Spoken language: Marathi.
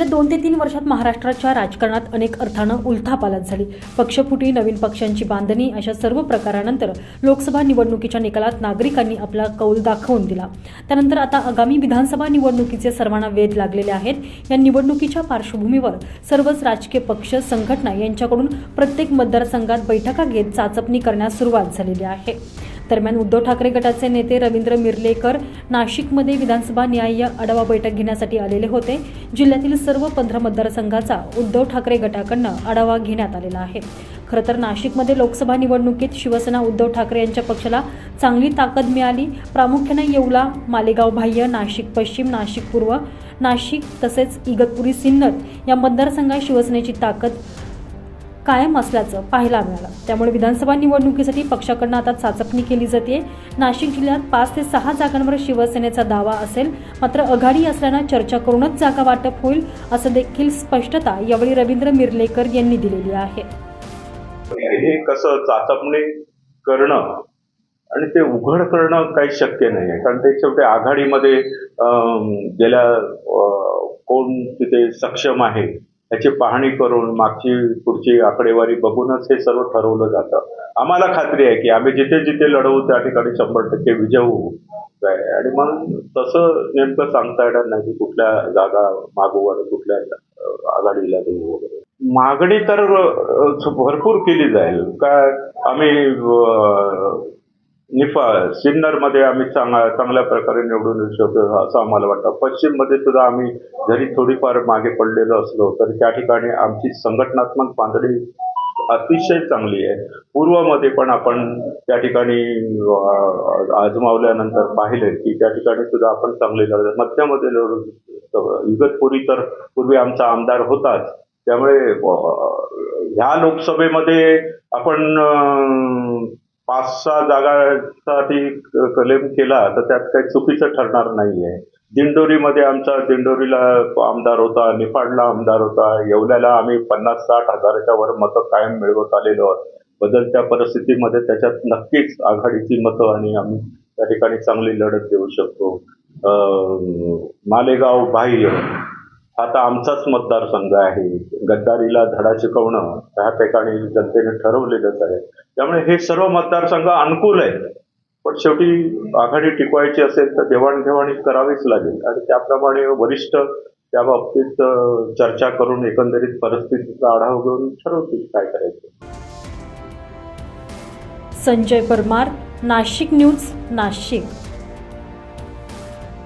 गेल्या दोन ते तीन वर्षात महाराष्ट्राच्या राजकारणात अनेक अर्थानं उलथापालथ झाली. पक्षफुटी नवीन पक्षांची बांधणी अशा सर्व प्रकारानंतर लोकसभा निवडणुकीच्या निकालात नागरिकांनी आपला कौल दाखवून दिला. त्यानंतर आता आगामी विधानसभा निवडणुकीचे सर्वांना वेध लागलेले आहेत. या निवडणुकीच्या पार्श्वभूमीवर सर्वच राजकीय पक्ष संघटना यांच्याकडून प्रत्येक मतदारसंघात बैठका घेत चाचपणी करण्यास सुरुवात झालेली आहे. दरम्यान उद्धव ठाकरे गटाचे नेते रवींद्र मिरलेकर नाशिकमध्ये विधानसभा न्याय्य आढावा बैठक घेण्यासाठी आलेले होते. जिल्ह्यातील सर्व पंधरा मतदारसंघाचा उद्धव ठाकरे गटाकडनं आढावा घेण्यात आलेला आहे. खरं तर नाशिकमध्ये लोकसभा निवडणुकीत शिवसेना उद्धव ठाकरे यांच्या पक्षाला चांगली ताकद मिळाली. प्रामुख्याने येवला मालेगाव बाह्य नाशिक पश्चिम नाशिक पूर्व नाशिक तसेच इगतपुरी सिन्नर या मतदारसंघात शिवसेनेची ताकद कायम असल्याचं पाहायला मिळालं. त्यामुळे विधानसभा निवडणुकीसाठी पक्षाकडनं आता चाचपणी केली जाते. नाशिक जिल्ह्यात पाच ते सहा जागांवर शिवसेनेचा दावा असेल मात्र आघाडी असल्यानं चर्चा करूनच जागा वाटप होईल असं देखील स्पष्टता यावेळी रवींद्र मिरलेकर यांनी दिलेली आहे. हे कसं चाचपणी करणं आणि ते उघड करणं काही शक्य नाही आहे कारण ते शेवटी आघाडीमध्ये गेल्या कोण तिथे सक्षम आहे? याची पाहणी करून मागची पुढची आकडेवारी बघूनच हे सर्व ठरवलं जातं. आम्हाला खात्री आहे की आम्ही जिथे जिथे लढवू त्या ठिकाणी शंभर टक्के विजय होऊ. काय आणि मग तसं नेमकं सांगता येणार नाही की कुठल्या जागा मागू आणि कुठल्या आघाडीला देऊ वगैरे. मागणी तर भरपूर केली जाईल. काय आम्ही निफा सिन्नरमध्ये आम्ही चांगल्या चांगल्या प्रकारे निवडून येऊ शकतो असं आम्हाला वाटतं. पश्चिममध्ये सुद्धा आम्ही जरी थोडीफार मागे पडलेलो असलो तरी त्या ठिकाणी आमची संघटनात्मक पातळी अतिशय चांगली आहे. पूर्वमध्ये पण आपण त्या ठिकाणी आजमावल्यानंतर पाहिले की त्या ठिकाणी सुद्धा आपण चांगले लढत मध्यामध्ये लढू इगतपुरी तर पूर्वी आमचा आमदार होताच. त्यामुळे ह्या लोकसभेमध्ये आपण अं, पाच सहा जागासाठी क्लेम केला तर त्यात काही चुकीचं ठरणार नाहीये. दिंडोरीमध्ये आमचा दिंडोरीला आमदार होता निफाडला आमदार होता. येवल्याला आम्ही पन्नास साठ हजाराच्या वर मतं कायम मिळवत आलेलो आहोत. बदलत्या परिस्थितीमध्ये त्याच्यात नक्कीच आघाडीची मतं आणि आम्ही त्या ठिकाणी चांगली लढत देऊ शकतो. मालेगाव बाह्य आता आमचाच मतदारसंघ आहे. गद्दारीला धडा शिकवणं त्या ठिकाणी जनतेने ठरवलेलंच आहे. त्यामुळे हे सर्व मतदारसंघ अनुकूल आहेत. पण शेवटी आघाडी टिकवायची असेल तर देवाणघेवाणी करावीच लागेल. आणि त्याप्रमाणे वरिष्ठ त्या बाबतीत चर्चा करून एकंदरीत परिस्थितीचा आढावा घेऊन ठरवतील काय करायचं. संजय परमार नाशिक न्यूज नाशिक.